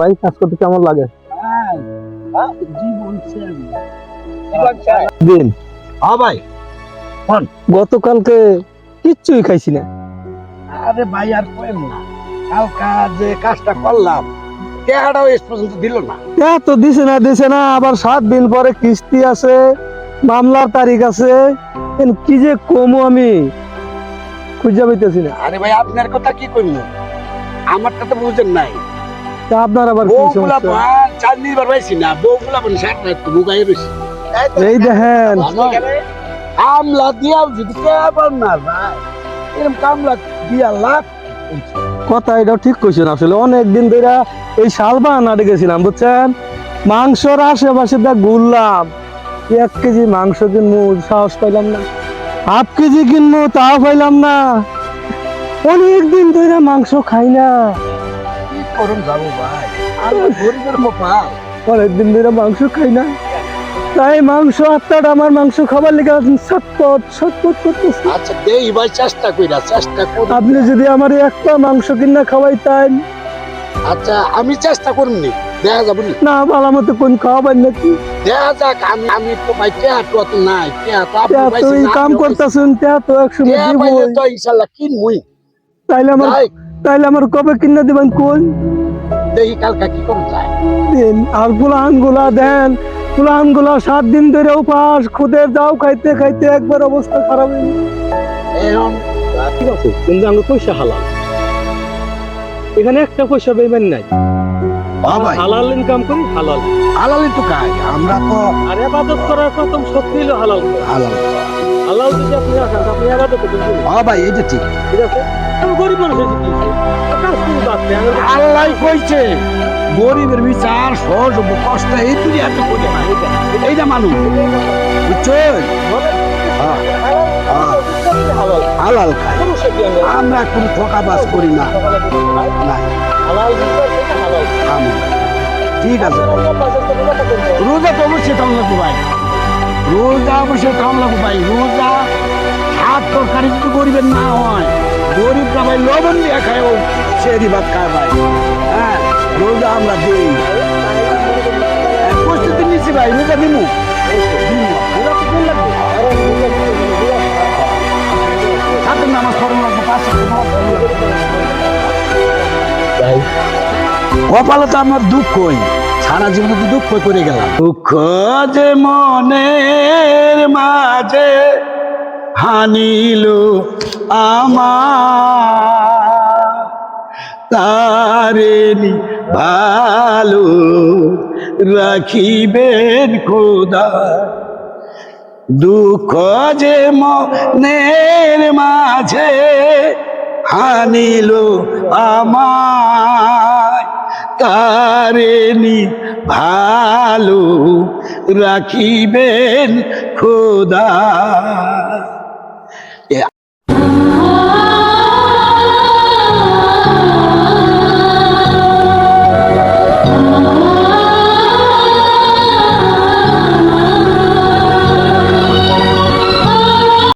ভাই কাজ করতে কেমন লাগে? দিন। হ্যাঁ ভাই। গতকালকে কিচ্ছুই খাইছি না। আরে ভাই আর কইম না। কালকা যে কাজটা করলাম এস পর্যন্ত দিল না। এত দিছে না দিছে না আবার সাত দিন পরে কিস্তি আছে মামলার তারিখ আছে। কি যে কমু আমি? খুঁজে পাইতেছি না। আরে ভাই আপনার কথা কি কইম আমারটা তো বুঝেন নাই। তা আপনার আবার কি বউগুলা সমস্যা? চাঁদনি বার না বউগুলা পান ষাট না একটু বুগাই রয়েছে এই দেখেন। কামলা দিয়াও যদি না এরকম কামলা দিয়া লাভ কথা এটাও ঠিক কইছেন আসলে অনেক দিন ধরে এই শালবান আটে গেছিলাম বুঝছেন? মাংসর আশেপাশে দা ঘুরলাম এক কেজি মাংস কিনবো সাহস পাইলাম না। হাফ কেজি কিনবো তাও পাইলাম না। অনেক দিন ধরে মাংস খাই না। করুন যাব ভাই। গরিবের ধরে মাংস খাই না। তাই মাংস আত্মাটা আমার মাংস খাবার লেগে করতেছে আচ্ছা দেই ভাই চেষ্টা কইরা চেষ্টা করি। আপনি যদি আমার একটা মাংস কিনা খাওয়াইতেন আচ্ছা আমি চেষ্টা করুননি দেখা যাব নি? না ভালো মতো কোন খাওয়াবেন নাকি? দেখা যাক আমি আমি তো ভাই টেহা তো অত নাই। টেহা তো আপনি কাম করতেছেন তা তো একসময় দিব তো ইনশাল্লাহ কিনবই তাইলে আমার তাইলে আমার কবে কিনে দিবেন কোন? দেখি কালকা কি যায়। দিন আরগুলা দেন। গুলা সাত দিন ধরে উপাস যাও খাইতে খাইতে একবার অবস্থা খারাপ হয়ে এখন ঠিক আছে কিন্তু আমার পয়সা হালাল। এখানে একটা পয়সা বেইমান নাই। হালাল ইনকাম করি হালাল। হালালি তো কাজ আমরা তো আর আবাদত করার প্রথম সত্যি হলো হালাল। হালাল। হ্যাঁ ভাই ঠিক। করে আল্লাহ কইছে গরিবের বিচার সহজ কষ্ট এই দুনিয়াতে করি না এইটা মানুষ। বুঝছ? হ্যাঁ, হ্যাঁ, হালাল খাই আমরা? কোন ঠকাবাজ করি না। ঠিক আছে। রোজা তো অবশ্যই লাগবো ভাই। রোজা অবশ্যই লাগবো ভাই। রোজা হাত তরকারি যদি গরিবের না হয় গরিবরা ভাই লবণ দিয়ে খায় ও সেরি ভাত খায় ভাই হ্যাঁ রোজা আমরা দিই হ্যাঁ, প্রস্তুতি নিচ্ছি ভাই রোজা দিমু। সাথে নামাজ পড়ানো লাগবে লাগবে। কপালে তো আমার দুঃখই সারা জীবনে তো দুঃখ করে গেলাম দুঃখ যে মনের মাঝে হানিল আমার তারেনি ভালো রাখিবেন খোদা। দুঃখ যে মনের মাঝে হানিল আমায় তারেনি ভালো রাখিবেন খোদা।